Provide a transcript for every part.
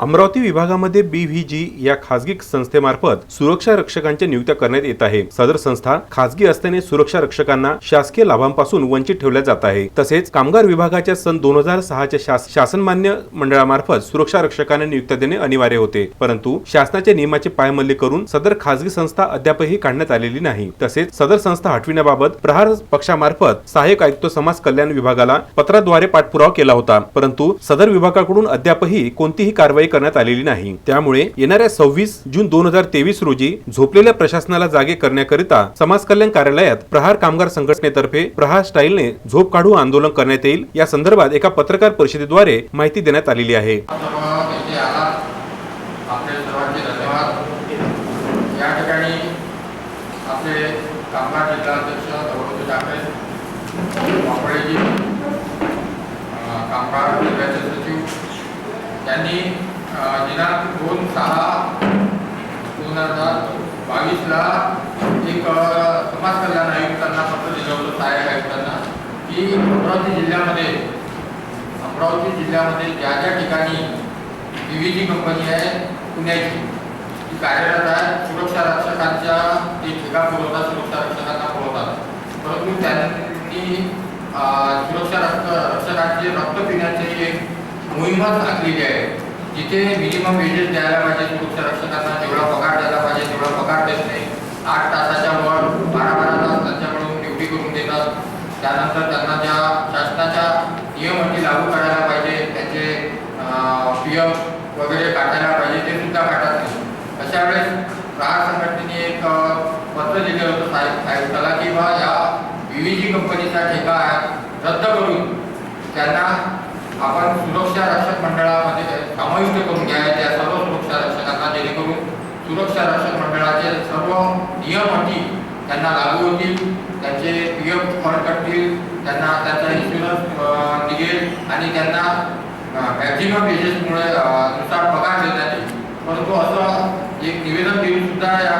अमरावती विभागामध्ये बी व्ही जी या खासगी संस्थेमार्फत सुरक्षा रक्षकांच्या नियुक्त्या करण्यात येत आहे. सदर संस्था खासगी असल्याने सुरक्षा रक्षकांना शासकीय लाभांपासून वंचित ठेवल्या जात आहे. तसेच कामगार विभागाच्या सन दोन हजार सहाच्या शास- शासनमान्य मंडळामार्फत सुरक्षा रक्षकांना नियुक्त्या देणे अनिवार्य होते. परंतु शासनाच्या नियमाचे पायमल्ली करून सदर खासगी संस्था अद्यापही काढण्यात आलेली नाही. तसेच सदर संस्था हटविण्याबाबत प्रहार पक्षामार्फत सहाय्यक आयुक्त समाज कल्याण विभागाला पत्राद्वारे पाठपुरावा केला होता. परंतु सदर विभागाकडून अद्यापही कोणतीही कारवाई करण्यात आलेली नाही. त्यामुळे येणाऱ्या सव्वीस जून दोन हजार तेवीस रोजी झोपलेल्या प्रशासनाला जागे करण्याकरिता समाज कल्याण कार्यालयात प्रहार कामगार संघटनेतर्फे प्रहार स्टाईलने झोप काढू आंदोलन करण्यात येईल. या संदर्भात एका पत्रकार परिषदेद्वारे माहिती देण्यात आलेली आहे. कामगार जिल्हाध्यक्ष कामगार सचिव त्यांनी दिनांक दोन सहा दोन हजार बावीसला एक समाज कल्याण आयुक्तांना पत्र दिलं होतं सहाय्यक आयुक्तांना की अमरावती जिल्ह्यामध्ये अमरावती जिल्ह्यामध्ये ज्या ज्या ठिकाणी विविधी कंपनी आहे पुण्याची ती कार्यरत आहे सुरक्षा रक्षकांच्या ते ठेका पुरवतात सुरक्षा रक्षकांना पुरवतात. परंतु त्यांनी सुरक्षा रक्त रक्षकांचे रक्त पिण्याची एक मोहिमच आखलेली आहे. जिथे मिनिमम वेजेस द्यायला पाहिजे सुरक्षा रक्षकांना जेवढा पगार द्यायला पाहिजे तेवढा पगार देत नाही. आठ तासाच्या वर बारा बारा तास त्यांच्याकडून ड्युटी करून देतात. त्यानंतर त्यांना ज्या शासनाच्या नियमांची लागू करायला पाहिजे त्यांचे पी एफ वगैरे काढायला पाहिजे ते सुद्धा काढत नाही. अशा वेळेस प्रहार संघटनेने एक पत्र दिलं होतं साहेब आयुक्ताला की बा या विविजी कंपनीचा ठेका आहे. रद्द करून त्यांना आपण सुरक्षा रक्षक मंडळामध्ये समाविष्ट करून घ्या. त्या सर्व सुरक्षा रक्षकांना जेणेकरून सुरक्षा रक्षक मंडळाचे सर्व नियम अटी त्यांना लागू होतील. त्यांचे पी एफ फंड कटतील त्यांना त्यांचा इन्शुरन्स निघेल आणि त्यांना मॅक्झिमम वेजेसमुळे नुसार पगार देण्यात येईल. परंतु असं एक निवेदन देऊन सुद्धा या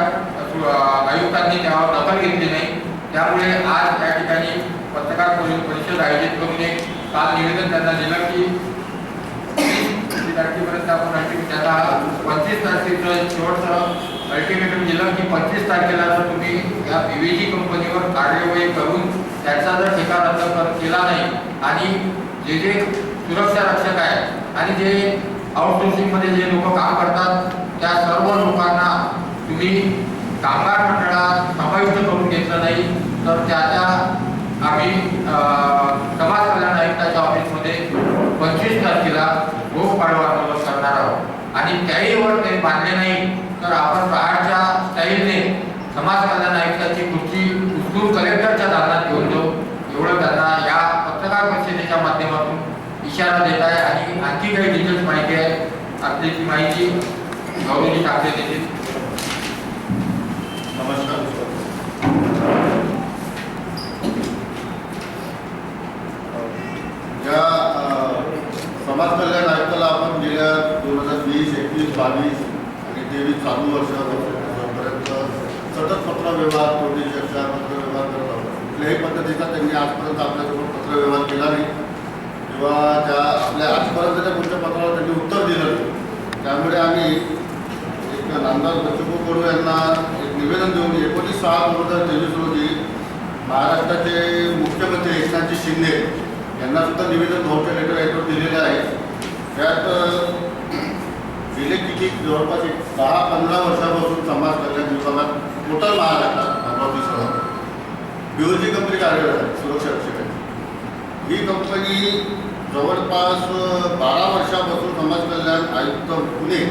आयुक्तांनी त्यावर दखल घेतली नाही. त्यामुळे आज या ठिकाणी पत्रकार परिषद आयोजित करून एक काल निवेदन त्यांना दिलं की तीस तारखेपर्यंत आपण अल्टिमेट त्याला पंचवीस तारखेचं शेवटचं अल्टिमेटम दिलं की पंचवीस तारखेला जर तुम्ही या पीव्हीजी कंपनीवर कार्यवाही करून त्याचा जर ठिका रद्द कर- केला नाही आणि जे जे सुरक्षा रक्षक आहे आणि जे आउटसोर्सिंगमध्ये जे लोक काम करतात त्या सर्व लोकांना तुम्ही कामगार मंडळात समाविष्ट करून घेतलं नाही तर त्याच्या आम्ही अं, समाज कल्याण आयुक्ताच्या ऑफिसमध्ये पंचवीस तारखेला रोख पाडवा आंदोलन करणार आहोत आणि त्याही वर ते मानले नाही तर आपण प्रहारच्या स्टाईलने समाज कल्याण आयुक्ताची खुर्ची उचलून कलेक्टरच्या दालनात घेऊन जाऊ. एवढं त्यांना या पत्रकार परिषदेच्या माध्यमातून इशारा देत आहे आणि आणखी काही डिटेल्स माहिती आहे. आपली माहिती गौरवजी ठाकरे देतील नमस्कार समाज कल्याण बावीस आणि तेवीस चालू वर्षापर्यंत सतत पत्रव्यवहार कोणी चर्चा पत्रव्यवहार करत आहोत कुठल्याही पद्धतीचा त्यांनी आजपर्यंत आपल्यासोबत पत्रव्यवहार केला नाही. किंवा त्या आपल्या आजपर्यंतच्या कोणत्या पत्राला त्यांनी उत्तर दिलं नाही. त्यामुळे आम्ही एक नामदार बच्चू कडू यांना एक निवेदन देऊन एकोणीस सहा दोन हजार तेवीस रोजी महाराष्ट्राचे मुख्यमंत्री एकनाथजी शिंदे यांना सुद्धा निवेदन भाऊच्या लेटर याच्यावर दिलेलं आहे. त्यात गेले किती? जवळपास एक दहा पंधरा वर्षापासून समाज कल्याण विभागात टोटल अमरावती शहरात बीओजी कंपनी कार्यरत आहे सुरक्षा रक्षकाची. ही कंपनी जवळपास बारा वर्षापासून समाज कल्याण आयुक्त पुणे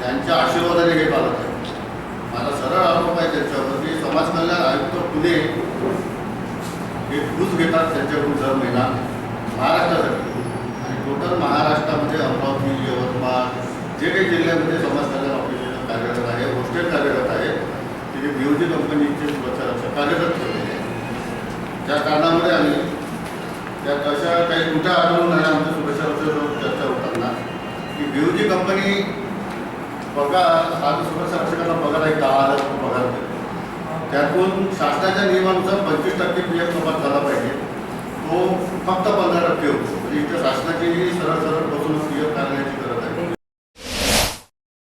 त्यांच्या आशीर्वादाने हे चालत आहे मला सरळ आरोप आहे त्यांच्यावर की समाज कल्याण आयुक्त पुणे हे घुस घेतात त्यांच्याकडून दर महिना. महाराष्ट्रासाठी. टोटल महाराष्ट्रामध्ये अमरावती यवतमाळ जे काही जिल्ह्यामध्ये समाज कल्याण ऑफिस कार्यरत आहे हॉस्टेल कार्यरत आहे तिथे बीओजी कंपनीचे सुरक्षा रक्षक कार्यरत ठेवलेले आहे त्या कारणामध्ये आम्ही त्या अशा काही कुठ्या आढळून आल्या आमच्या सुरक्षा रक्षकावर चर्चा होताना की बीओजी कंपनी पगार हा सुरक्षा रक्षकांना पगार आहे दहा हजार पगार देतो. त्यातून शासनाच्या नियमानुसार पंचवीस टक्के पी एफ कपात झाला पाहिजे. तो फक्त पंधरा टक्के होतो. म्हणजे इथं शासनाची सरळ सरळ बसून पी एफ गरज आहे.